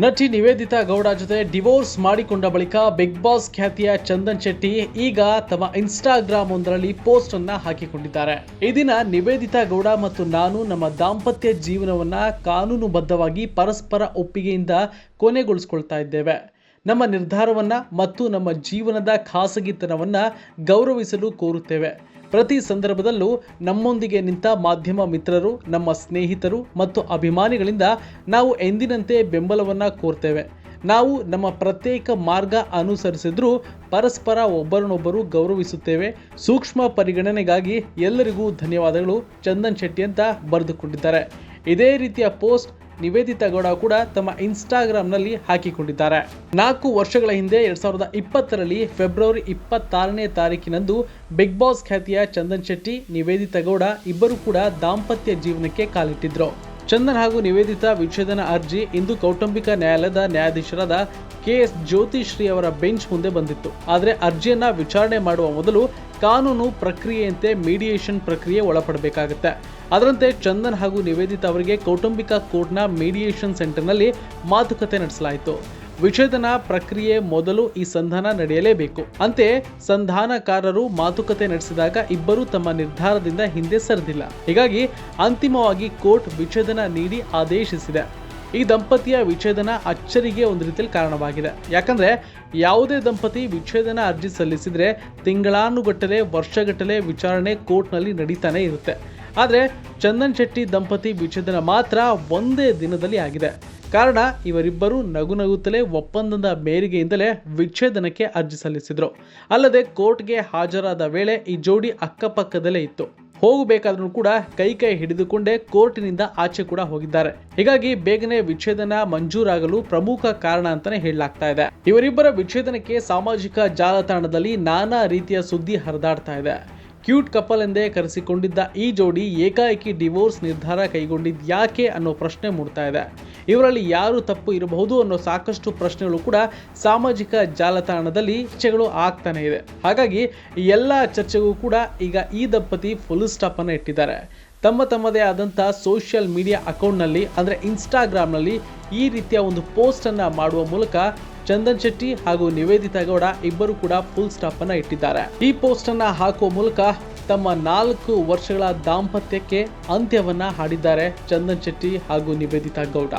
ನಟಿ ನಿವೇದಿತಾ ಗೌಡ ಜೊತೆ ಡಿವೋರ್ಸ್ ಮಾಡಿಕೊಂಡ ಬಳಿಕ ಬಿಗ್ ಬಾಸ್ ಖ್ಯಾತಿಯ ಚಂದನ್ ಶೆಟ್ಟಿ ಈಗ ತಮ್ಮ ಇನ್ಸ್ಟಾಗ್ರಾಮ್ ಒಂದರಲ್ಲಿ ಪೋಸ್ಟ್ ಅನ್ನ ಹಾಕಿಕೊಂಡಿದ್ದಾರೆ. ಈ ದಿನ ನಿವೇದಿತಾ ಗೌಡ ಮತ್ತು ನಾನು ನಮ್ಮ ದಾಂಪತ್ಯ ಜೀವನವನ್ನ ಕಾನೂನುಬದ್ಧವಾಗಿ ಪರಸ್ಪರ ಒಪ್ಪಿಗೆಯಿಂದ ಕೊನೆಗೊಳಿಸಿಕೊಳ್ತಾ ಇದ್ದೇವೆ. ನಮ್ಮ ನಿರ್ಧಾರವನ್ನು ಮತ್ತು ನಮ್ಮ ಜೀವನದ ಖಾಸಗಿತನವನ್ನು ಗೌರವಿಸಲು ಕೋರುತ್ತೇವೆ. ಪ್ರತಿ ಸಂದರ್ಭದಲ್ಲೂ ನಮ್ಮೊಂದಿಗೆ ನಿಂತ ಮಾಧ್ಯಮ ಮಿತ್ರರು, ನಮ್ಮ ಸ್ನೇಹಿತರು ಮತ್ತು ಅಭಿಮಾನಿಗಳಿಂದ ನಾವು ಎಂದಿನಂತೆ ಬೆಂಬಲವನ್ನು ಕೋರ್ತೇವೆ. ನಾವು ನಮ್ಮ ಪ್ರತ್ಯೇಕ ಮಾರ್ಗ ಅನುಸರಿಸಿದ್ರೂ ಪರಸ್ಪರ ಒಬ್ಬರನ್ನೊಬ್ಬರು ಗೌರವಿಸುತ್ತೇವೆ. ಸೂಕ್ಷ್ಮ ಪರಿಗಣನೆಗಾಗಿ ಎಲ್ಲರಿಗೂ ಧನ್ಯವಾದಗಳು. ಚಂದನ್ ಶೆಟ್ಟಿ ಅಂತ ಬರೆದುಕೊಂಡಿದ್ದಾರೆ. ಇದೇ ರೀತಿಯ ಪೋಸ್ಟ್ ನಿವೇದಿತಾ ಗೌಡ ಕೂಡ ತಮ್ಮ ಇನ್ಸ್ಟಾಗ್ರಾಮ್ನಲ್ಲಿ ಹಾಕಿಕೊಂಡಿದ್ದಾರೆ. ನಾಲ್ಕು ವರ್ಷಗಳ ಹಿಂದೆ ಎರಡ್ ಸಾವಿರದ ಇಪ್ಪತ್ತರಲ್ಲಿ ಫೆಬ್ರವರಿ ಇಪ್ಪತ್ತಾರನೇ ತಾರೀಕಿನಂದು ಬಿಗ್ ಬಾಸ್ ಖ್ಯಾತಿಯ ಚಂದನ್ ಶೆಟ್ಟಿ ನಿವೇದಿತಾ ಗೌಡ ಇಬ್ಬರು ಕೂಡ ದಾಂಪತ್ಯ ಜೀವನಕ್ಕೆ ಕಾಲಿಟ್ಟಿದ್ರು. ಚಂದನ್ ಹಾಗೂ ನಿವೇದಿತಾ ವಿಚ್ಛೇದನ ಅರ್ಜಿ ಇಂದು ಕೌಟುಂಬಿಕ ನ್ಯಾಯಾಲಯದ ನ್ಯಾಯಾಧೀಶರಾದ ಕೆ ಎಸ್ ಜ್ಯೋತಿಶ್ರೀ ಅವರ ಬೆಂಚ್ ಮುಂದೆ ಬಂದಿತ್ತು. ಆದರೆ ಅರ್ಜಿಯನ್ನ ವಿಚಾರಣೆ ಮಾಡುವ ಮೊದಲು ಕಾನೂನು ಪ್ರಕ್ರಿಯೆಯಂತೆ ಮೀಡಿಯೇಷನ್ ಪ್ರಕ್ರಿಯೆ ಒಳಪಡಬೇಕಾಗುತ್ತೆ. ಅದರಂತೆ ಚಂದನ್ ಹಾಗೂ ನಿವೇದಿತಾ ಅವರಿಗೆ ಕೌಟುಂಬಿಕ ಕೋರ್ಟ್ನ ಮೀಡಿಯೇಷನ್ ಸೆಂಟರ್ನಲ್ಲಿ ಮಾತುಕತೆ ನಡೆಸಲಾಯಿತು. ವಿಚ್ಛೇದನ ಪ್ರಕ್ರಿಯೆ ಮೊದಲು ಈ ಸಂಧಾನ ನಡೆಯಲೇಬೇಕು. ಅಂತೆ ಸಂಧಾನಕಾರರು ಮಾತುಕತೆ ನಡೆಸಿದಾಗ ಇಬ್ಬರೂ ತಮ್ಮ ನಿರ್ಧಾರದಿಂದ ಹಿಂದೆ ಸರಿದಿಲ್ಲ. ಹೀಗಾಗಿ ಅಂತಿಮವಾಗಿ ಕೋರ್ಟ್ ವಿಚ್ಛೇದನ ನೀಡಿ ಆದೇಶಿಸಿದೆ. ಈ ದಂಪತಿಯ ವಿಚ್ಛೇದನ ಅಚ್ಚರಿಗೆ ಒಂದು ರೀತಿಯಲ್ಲಿ ಕಾರಣವಾಗಿದೆ. ಯಾಕಂದ್ರೆ ಯಾವುದೇ ದಂಪತಿ ವಿಚ್ಛೇದನ ಅರ್ಜಿ ಸಲ್ಲಿಸಿದರೆ ತಿಂಗಳಾನುಗಟ್ಟಲೆ, ವರ್ಷಗಟ್ಟಲೆ ವಿಚಾರಣೆ ಕೋರ್ಟ್ನಲ್ಲಿ ನಡೀತಾನೆ ಇರುತ್ತೆ. ಆದರೆ ಚಂದನ್ ಶೆಟ್ಟಿ ದಂಪತಿ ವಿಚ್ಛೇದನ ಮಾತ್ರ ಒಂದೇ ದಿನದಲ್ಲಿ ಆಗಿದೆ. ಕಾರಣ ಇವರಿಬ್ಬರು ನಗು ನಗುತ್ತಲೇ ಒಪ್ಪಂದದ ಮೇರಿಗೆಯಿಂದಲೇ ವಿಚ್ಛೇದನಕ್ಕೆ ಅರ್ಜಿ ಸಲ್ಲಿಸಿದರು. ಅಲ್ಲದೆ ಕೋರ್ಟ್ಗೆ ಹಾಜರಾದ ವೇಳೆ ಈ ಜೋಡಿ ಅಕ್ಕಪಕ್ಕದಲ್ಲೇ ಇತ್ತು. ಹೋಗಬೇಕಾದ್ರೂ ಕೂಡ ಕೈ ಕೈ ಹಿಡಿದುಕೊಂಡೇ ಕೋರ್ಟಿನಿಂದ ಆಚೆ ಕೂಡ ಹೋಗಿದ್ದಾರೆ. ಹೀಗಾಗಿ ಬೇಗನೆ ವಿಚ್ಛೇದನ ಮಂಜೂರಾಗಲು ಪ್ರಮುಖ ಕಾರಣ ಅಂತಾನೆ ಹೇಳಲಾಗ್ತಾ ಇದೆ. ಇವರಿಬ್ಬರ ವಿಚ್ಛೇದನಕ್ಕೆ ಸಾಮಾಜಿಕ ಜಾಲತಾಣದಲ್ಲಿ ನಾನಾ ರೀತಿಯ ಸುದ್ದಿ ಹರಿದಾಡ್ತಾ ಇದೆ. ಕ್ಯೂಟ್ ಕಪಲ್ ಎಂದೇ ಕರೆಸಿಕೊಂಡಿದ್ದ ಈ ಜೋಡಿ ಏಕಾಏಕಿ ಡಿವೋರ್ಸ್ ನಿರ್ಧಾರ ಕೈಗೊಂಡಿದ್ದು ಯಾಕೆ ಅನ್ನೋ ಪ್ರಶ್ನೆ ಮೂಡ್ತಾ ಇದೆ. ಇವರಲ್ಲಿ ಯಾರು ತಪ್ಪು ಇರಬಹುದು ಅನ್ನೋ ಸಾಕಷ್ಟು ಪ್ರಶ್ನೆಗಳು ಕೂಡ ಸಾಮಾಜಿಕ ಜಾಲತಾಣದಲ್ಲಿ ಚರ್ಚೆಗಳು ಆಗ್ತಾನೆ ಇದೆ ಹಾಗಾಗಿ ಎಲ್ಲ ಚರ್ಚೆಗೂ ಕೂಡ ಈಗ ಈ ದಂಪತಿ ಫುಲ್ ಸ್ಟಾಪ್ ಅನ್ನು ಇಟ್ಟಿದ್ದಾರೆ. ತಮ್ಮ ತಮ್ಮದೇ ಆದಂತಹ ಸೋಷಿಯಲ್ ಮೀಡಿಯಾ ಅಕೌಂಟ್ನಲ್ಲಿ ಅಂದರೆ ಇನ್ಸ್ಟಾಗ್ರಾಮ್ನಲ್ಲಿ ಈ ರೀತಿಯ ಒಂದು ಪೋಸ್ಟನ್ನು ಮಾಡುವ ಮೂಲಕ ಚಂದನ್ ಶೆಟ್ಟಿ ಹಾಗೂ ನಿವೇದಿತಾ ಗೌಡ ಇಬ್ಬರು ಕೂಡ ಫುಲ್ ಸ್ಟಾಪ್ ಅನ್ನ ಇಟ್ಟಿದ್ದಾರೆ. ಈ ಪೋಸ್ಟ್ ಅನ್ನ ಹಾಕುವ ಮೂಲಕ ತಮ್ಮ ನಾಲ್ಕು ವರ್ಷಗಳ ದಾಂಪತ್ಯಕ್ಕೆ ಅಂತ್ಯವನ್ನ ಹಾಡಿದ್ದಾರೆ ಚಂದನ್ ಶೆಟ್ಟಿ ಹಾಗೂ ನಿವೇದಿತಾ ಗೌಡ.